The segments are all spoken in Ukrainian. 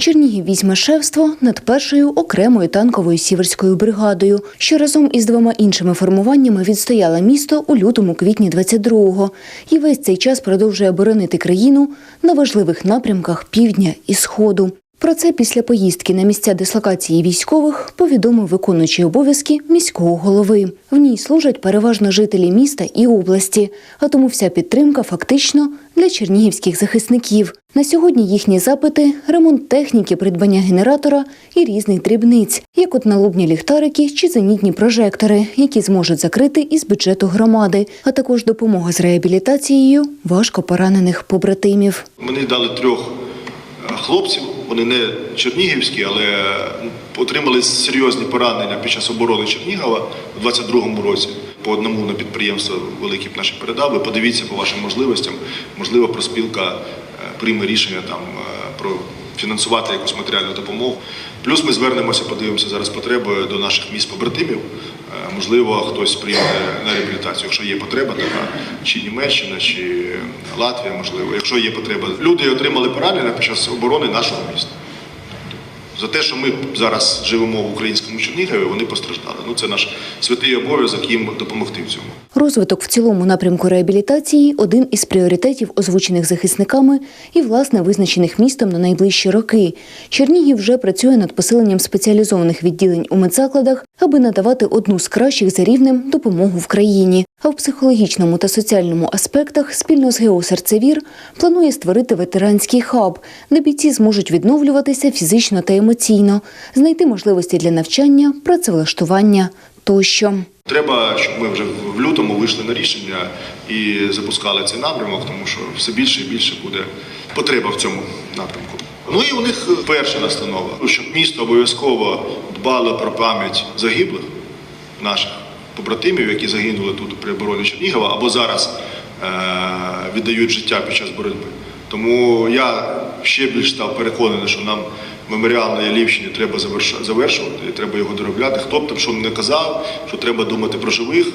Чернігів візьме шефство над першою окремою танковою сіверською бригадою, що разом із двома іншими формуваннями відстояла місто у лютому-квітні 22-го і весь цей час продовжує боронити країну на важливих напрямках півдня і сходу. Про це після поїздки на місця дислокації військових повідомив виконуючий обов'язки міського голови. В ній служать переважно жителі міста і області, а тому вся підтримка фактично для чернігівських захисників. На сьогодні їхні запити ремонт техніки, придбання генератора і різних дрібниць, як от налобні ліхтарики чи зенітні прожектори, які зможуть закрити із бюджету громади, а також допомога з реабілітацією важко поранених побратимів. Мені дали трьох хлопців. Вони не чернігівські, але отримали серйозні поранення під час оборони Чернігова у 22-му році. По одному на підприємство велике б наше передав. Ви подивіться по вашим можливостям. Можливо, проспілка е, прийме рішення там е, про фінансувати якусь матеріальну допомогу. Плюс ми звернемося, подивимося зараз потреби до наших міст побратимів. Е, Можливо, хтось прийме на реабілітацію, якщо є потреба така, чи Німеччина, чи Латвія, можливо, якщо є потреба. Люди отримали поранення під час оборони нашого міста. За те, що ми зараз живемо в українському Чернігові, вони постраждали. Ну це наш святий обов'язок їм допомогти в цьому. Розвиток в цілому напрямку реабілітації один із пріоритетів, озвучених захисниками і власне визначених містом на найближчі роки. Чернігів вже працює над посиленням спеціалізованих відділень у медзакладах, аби надавати одну з кращих за рівнем допомогу в країні. А в психологічному та соціальному аспектах спільно з ГЕО «Серцевір» планує створити ветеранський хаб, де бійці зможуть відновлюватися фізично та емоційно, знайти можливості для навчання, працевлаштування тощо. Треба, щоб ми вже в лютому вийшли на рішення і запускали цей напрямок, тому що все більше і більше буде потреба в цьому напрямку. Ну і у них перша настанова, щоб місто обов'язково дбало про пам'ять загиблих наших побратимів, які загинули тут при обороні Чернігова, або зараз е- віддають життя під час боротьби. Тому я ще більш став переконаний, що нам меморіал на Ялівщині треба завершувати, треба його доробляти. Хто б там що не казав, що треба думати про живих.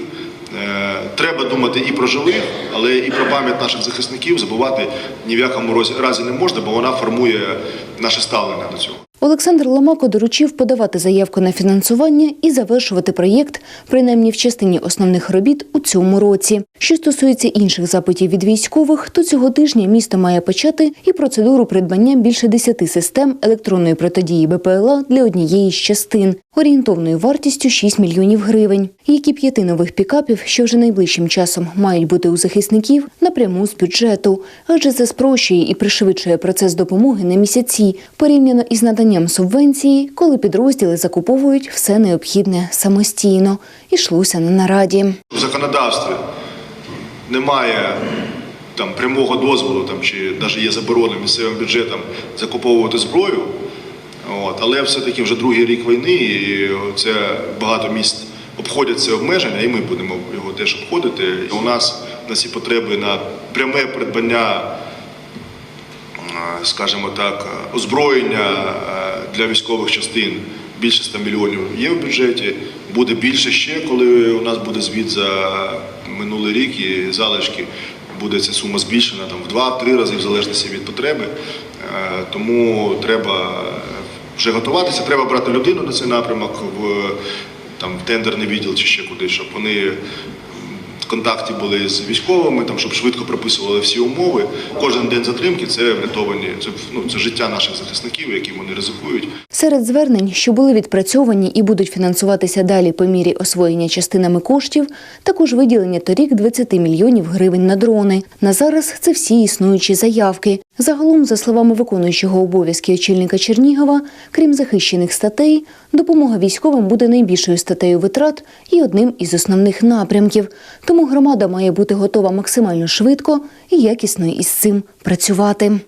Е, Треба думати і про живих, але і про пам'ять наших захисників забувати ні в якому разі не можна, бо вона формує наше ставлення до цього. Олександр Ломако доручив подавати заявку на фінансування і завершувати проєкт, принаймні в частині основних робіт у цьому році. Що стосується інших запитів від військових, то цього тижня місто має почати і процедуру придбання більше 10 систем електронної протидії БПЛА для однієї з частин, орієнтовною вартістю 6 мільйонів гривень, як і п'яти нових пікапів, що вже найближчим часом мають бути у захисників напряму з бюджету, адже це спрощує і пришвидшує процес допомоги на місяці, порівняно із наданням субвенції, коли підрозділи закуповують все необхідне самостійно. Ішлося на нараді. В законодавстві немає там прямого дозволу, там чи навіть є заборона місцевим бюджетом закуповувати зброю. От, але все-таки вже другий рік війни, і це багато міст обходять це обмеження, і ми будемо його теж обходити. І у нас на ці потреби на пряме придбання, е, скажімо так, озброєння е, для військових частин більше 100 мільйонів є в бюджеті. Буде більше ще, коли у нас буде звіт за минулий рік і залишки. Буде ця сума збільшена там в два-три рази в залежності від потреби. Е, Тому треба вже готуватися. Треба брати людину на цей напрямок в там в тендерний відділ чи ще кудись, щоб вони в контакті були з військовими, там щоб швидко прописували всі умови. Кожен день затримки це врятовані. Це ну це життя наших захисників, які вони ризикують. Серед звернень, що були відпрацьовані і будуть фінансуватися далі по мірі освоєння частинами коштів, також виділення торік 20 мільйонів гривень на дрони. На зараз це всі існуючі заявки. Загалом, за словами виконуючого обов'язки очільника Чернігова, крім захищених статей, допомога військовим буде найбільшою статтею витрат і одним із основних напрямків. Тому громада має бути готова максимально швидко і якісно із цим працювати.